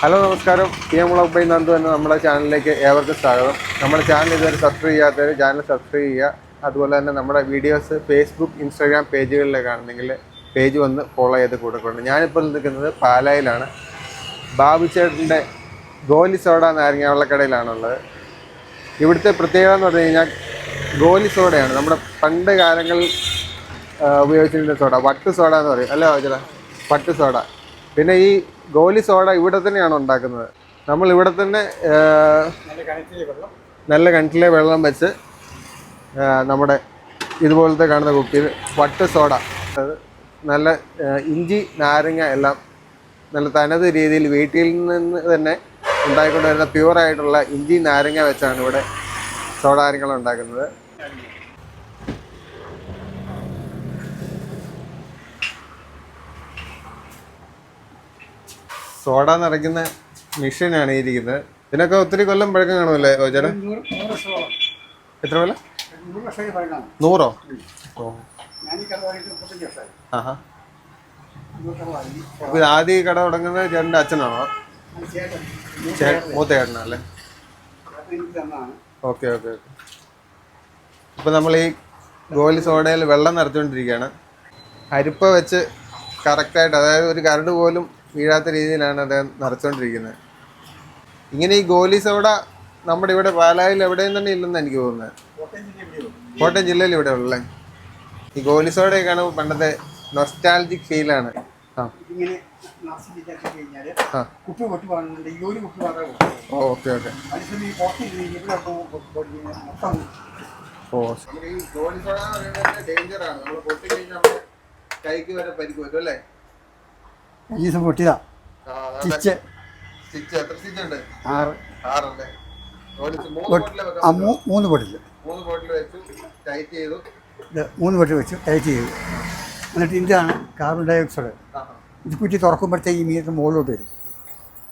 Hello നമസ്കാരം. P M vlog by Nandu എന്ന നമ്മുടെ ചാനലിലേക്ക് ഏവർക്കും സ്വാഗതം. നമ്മുടെ ചാനൽ ഇതുവരെ സബ്സ്ക്രൈബ് ചെയ്യാത്തവർ ചാനൽ സബ്സ്ക്രൈബ് ചെയ്യുക. അതുപോലെ തന്നെ നമ്മുടെ വീഡിയോസ് ഫേസ്ബുക്ക് ഇൻസ്റ്റാഗ്രാം പേജുകളിലേക്ക് കാണുന്നെങ്കിൽ പേജ് വന്ന് ഫോളോ ചെയ്ത് കൊടുക്കുന്നുണ്ട് ഞാനിപ്പോൾ നിൽക്കുന്നത് പാലായിലാണ്. ബാബു ചേട്ടന്റെ ഗോലി സോഡ നാരങ്ങ വെള്ളക്കടയിലാണുള്ളത് ഇവിടുത്തെ പ്രത്യേകത എന്ന് പറഞ്ഞു കഴിഞ്ഞാൽ ഗോലി സോഡയാണ്. നമ്മുടെ പണ്ട് കാലങ്ങളിൽ ഉപയോഗിച്ചിരുന്ന സോഡ. വട്ട് സോഡ എന്ന് പറയും. അല്ലേ ചേട്ടാ? വട്ട് സോഡ. പിന്നെ ഈ ഗോലി സോഡ ഇവിടെ തന്നെയാണ് ഉണ്ടാക്കുന്നത്. നമ്മൾ ഇവിടെ തന്നെ നല്ല കിണറ്റിലെ വെള്ളം വെച്ച് നമ്മുടെ ഇതുപോലത്തെ കാണുന്ന കുപ്പിയിൽ വട്ട് സോഡ. നല്ല ഇഞ്ചി നാരങ്ങ എല്ലാം നല്ല തനത് രീതിയിൽ വീട്ടിൽ നിന്ന് തന്നെ ഉണ്ടായിക്കൊണ്ടുവരുന്ന പ്യുവറായിട്ടുള്ള ഇഞ്ചി നാരങ്ങ വെച്ചാണ് ഇവിടെ സോഡാരങ്ങൾ ഉണ്ടാക്കുന്നത്. സോഡ നിറയ്ക്കുന്ന മെഷീനാണ് ഈ ഇരിക്കുന്നത്. ഇതിനൊക്കെ ഒത്തിരി കൊല്ലം പഴക്കം കാണുമല്ലേ ചേട്ടാ നൂറ് നൂറ് വർഷത്തോളം എത്ര കൊല്ലം? നൂറ്? ഓ. ആഹാ. ആദ്യ കട തുടങ്ങുന്നത് ചേട്ടന്റെ അച്ഛനാണോ? ചേട്ടൻ മൂത്ത ചേട്ടൻ എനിക്ക് ഓക്കെ ഓക്കെ ഓക്കെ. ഇപ്പം നമ്മൾ ഈ ഗോലി സോഡയിൽ വെള്ളം നിറച്ചുകൊണ്ടിരിക്കുകയാണ്. അരിപ്പ വെച്ച് കറക്റ്റായിട്ട് അതായത് ഒരു കരട് പോലും വീഴാത്ത രീതിയിലാണ് അദ്ദേഹം നിറച്ചുകൊണ്ടിരിക്കുന്നത് ഇങ്ങനെ ഈ ഗോലി സോഡ നമ്മുടെ ഇവിടെ പാലായിൽ എവിടെയും തന്നെ ഇല്ലെന്ന് എനിക്ക് തോന്നുന്നത്. കോട്ടയം ജില്ല ജില്ലയിൽ ഇവിടെ ഉള്ളേ ഈ ഗോലി സോഡയൊക്കെ ആണ്. പണ്ടത്തെ നൊസ്റ്റാലജിക് ഫീലാണ് ഓക്കെ ഓക്കെ. ഓ. ഡേഞ്ചറാണ് നമ്മൾ പൊട്ടി കഴിഞ്ഞാൽ കൈക്ക് വരെ പരിക്ക് വരും അല്ലേ? ഈ ദിവസം പൊട്ടിയതാ. സ്റ്റിച്ച് സ്റ്റിച്ച് എത്ര സ്റ്റിച്ച് ഉണ്ട്? ആറ്. ആറല്ലേ? മൂന്ന് പൊട്ടി- ബോട്ടിൽ ആ വെക്കാം മൂ- മൂന്ന് ബോട്ടിൽ വെച്ചു ടൈറ്റ് ചെയ്തു. മൂന്ന് ബോട്ടിൽ വെച്ച് ടൈറ്റ് ചെയ്തു. എന്നിട്ട് ഇതാണ് കാർബൺ ഡൈ ഓക്സൈഡ് ഇത് കുറ്റി തുറക്കുമ്പോഴത്തേക്ക് ഈ മീറ്റർ മുകളിലോട്ട് വരും.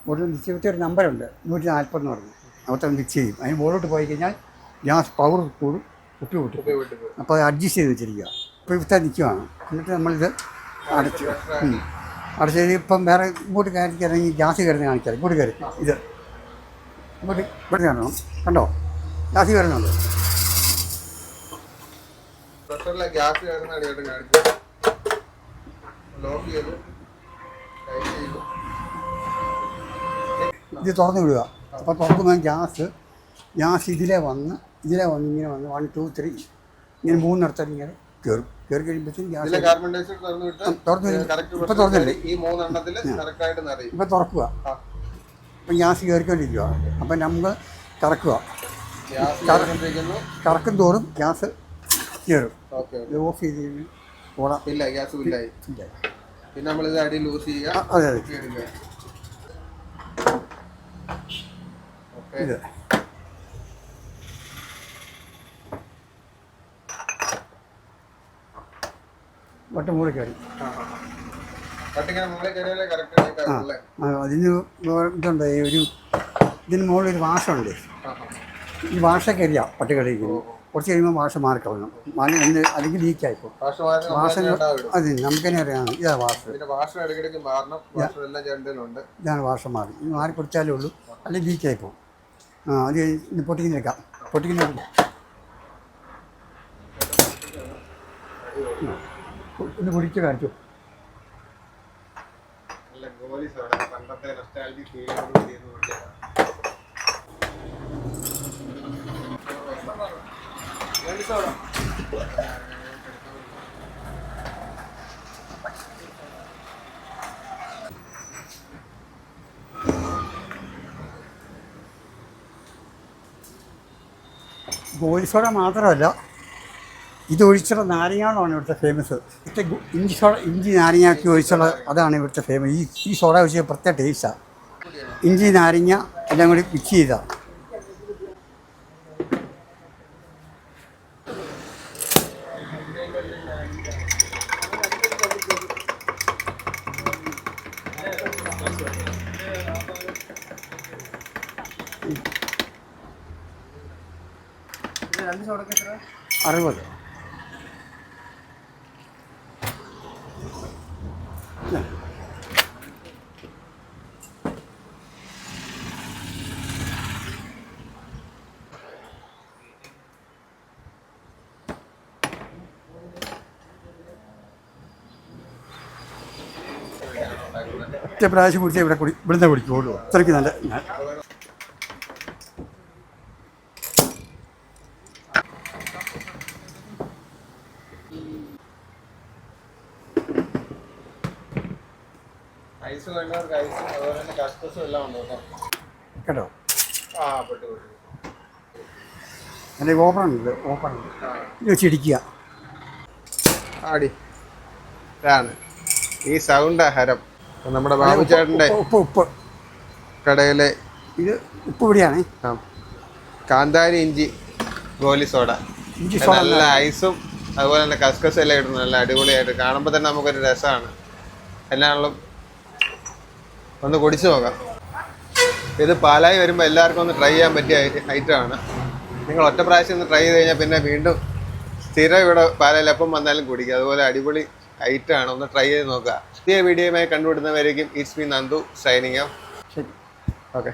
മുകളിൽ നിശ്ചയത്തെ ഒരു നമ്പറുണ്ട് നൂറ്റി നാൽപ്പതെന്ന് പറഞ്ഞു. അവിടെ മിക്സ് ചെയ്യും. അതിന് മുകളിലോട്ട് പോയി കഴിഞ്ഞാൽ ഗ്യാസ് പവർ കൂടും കുട്ടി പോയി. അപ്പോൾ അത് അഡ്ജസ്റ്റ് ചെയ്ത് വെച്ചിരിക്കുക. ഇപ്പോൾ ഇവിടെ നിൽക്കുവാണ് എന്നിട്ട് നമ്മളിത് അടച്ചു. ഉം. ചെയ്ത് ഇപ്പം വേറെ ഇങ്ങോട്ട് ഇറങ്ങി ഗ്യാസ് കയറുന്ന കാണിക്കാം ഇങ്ങോട്ട് കയറി. ഇത്. ഇങ്ങോട്ട് ഇവിടെ കാണണം കണ്ടോ? ഗ്യാസ് കയറുന്നുണ്ട് ഇത് തുറന്നു വിടുക. അപ്പോൾ തുറക്കുമ്പോൾ ഗ്യാസ് ഗ്യാസ് ഇതിലെ വന്ന് ഇതിലെ വന്ന് ഇങ്ങനെ വന്ന്. One two three. ഇങ്ങനെ മൂന്നിടത്തോട്ട് ഇങ്ങനെ കയറും കയറി കഴിയുമ്പോഴത്തേക്കും ഇതിലെ ഗ്യാസ് തുറന്നു ഇപ്പൊ തുറന്നില്ലേ? ഇപ്പം തുറക്കുക. ഇപ്പം ഗ്യാസ് കയറിക്കൊണ്ടിരിക്കുക അപ്പം നമ്മൾ കറക്കുക. കറക്കും തോറും ഗ്യാസ് കയറും ഓഫ് ചെയ്ത് കഴിഞ്ഞ് ഓടാം ഇല്ല ഗ്യാസ് ഇല്ലായി പിന്നെ നമ്മൾ ഇത് അടി ലൂസ് ചെയ്യുക. അതെ അതെ. ഇത്. വട്ടം മുകളിൽ കയറി. ആ, അതിന് ഇതുണ്ട് ഈ ഒരു ഇതിന് മുകളിൽ ഒരു വാഷമുണ്ട് ഉണ്ട് ഈ വാഷൊക്കെ അറിയാം പട്ടികളിരിക്കുന്നു കുറച്ച് കഴിയുമ്പോൾ വാഷ മാറിക്കളയണം മാറി എന്ത് അല്ലെങ്കിൽ ലീക്കായിപ്പോൾ വാഷ് മാറി വാഷ. അത് നമുക്ക് തന്നെ അറിയാം. ഇതാ വാഷ വാഷ് വാഷ് ഇതാണ് വാഷ മാറി. മാറി കൊടുത്താലേ ഉള്ളൂ. അല്ലെങ്കിൽ ലീക്കായിപ്പോൾ ആ അത് പൊട്ടിക്കുന്ന എടുക്കാം. പൊട്ടിക്കുന്ന എടുക്കാം. ഒന്ന് കുടിച്ച് കാണിച്ചു നല്ല ഗോലി സോഡ പണ്ടത്തെ നൊസ്റ്റാലജി ഫീൽ ചെയ്ത് കുടിച്ചതാണ്. ഗോലി സോഡ. ഗോലി സോഡ മാത്രമല്ല ഇത് ഒഴിച്ചുള്ള നാരങ്ങാളാണ് ഇവിടുത്തെ ഫേമസ് ഇവിടുത്തെ ഗു- ഇഞ്ചി സോഡ ഇഞ്ചി നാരങ്ങാക്കി ഒഴിച്ചുള്ള അതാണ് ഇവിടുത്തെ ഫേമസ് ഈ ഈ സോഡ ഒഴിച്ച പ്രത്യേക ടേസ്റ്റാണ് ഇഞ്ചി നാരങ്ങ എല്ലാം കൂടി മിക്സ് ചെയ്താണ് അറുപത്. ഒറ്റ പ്രാവശ്യം കുടിച്ചാൽ ഇവിടെ കുടി ഇവിടുന്ന് കുടിക്കുള്ളൂ അത്രയ്ക്ക് നല്ല ഐസ് വേണ്ടവർക്ക് ഐസ് അതുപോലെ തന്നെ എല്ലാം ഉണ്ട് കേട്ടോ. കേട്ടോ? ആ പെട്ടു പെട്ടു. എന്റെ ഓപ്പൺ ഉണ്ട് ഓപ്പൺ ഉണ്ട് ഇത് വെച്ച് ആടി. ഇതാണ് ഈ സൗണ്ട് ഹരം. നമ്മുടെ ബാബു ചേട്ടന്റെ ഉപ്പ് ഉപ്പ് കടയിലെ ഇത് ഉപ്പ് ഇവിടെയാണ് ആ, കാന്താരി ഇഞ്ചി ഗോലി സോഡ. ഇഞ്ചി സോഡ നല്ല ഐസും അതുപോലെ തന്നെ കസ്കസ് എല്ലാം ഇടുന്നു നല്ല അടിപൊളിയായിട്ട് കാണുമ്പോൾ തന്നെ നമുക്കൊരു രസമാണ്. എന്നാണെങ്കിലും ഒന്ന് കുടിച്ചു നോക്കാം. ഇത് പാലായി വരുമ്പോൾ എല്ലാവർക്കും ഒന്ന് ട്രൈ ചെയ്യാൻ പറ്റിയ ഐറ്റമാണ് നിങ്ങൾ ഒറ്റ പ്രാവശ്യം ഒന്ന് ട്രൈ ചെയ്ത് കഴിഞ്ഞാൽ പിന്നെ വീണ്ടും സ്ഥിരം ഇവിടെ പാലായിൽ എപ്പം വന്നാലും കുടിക്കുക അതുപോലെ അടിപൊളി ഐറ്റമാണ് ഒന്ന് ട്രൈ ചെയ്ത് നോക്കുക പുതിയ വീഡിയോയുമായി കണ്ടുപിടുന്നവരേക്കും it's me Nandu signing off okay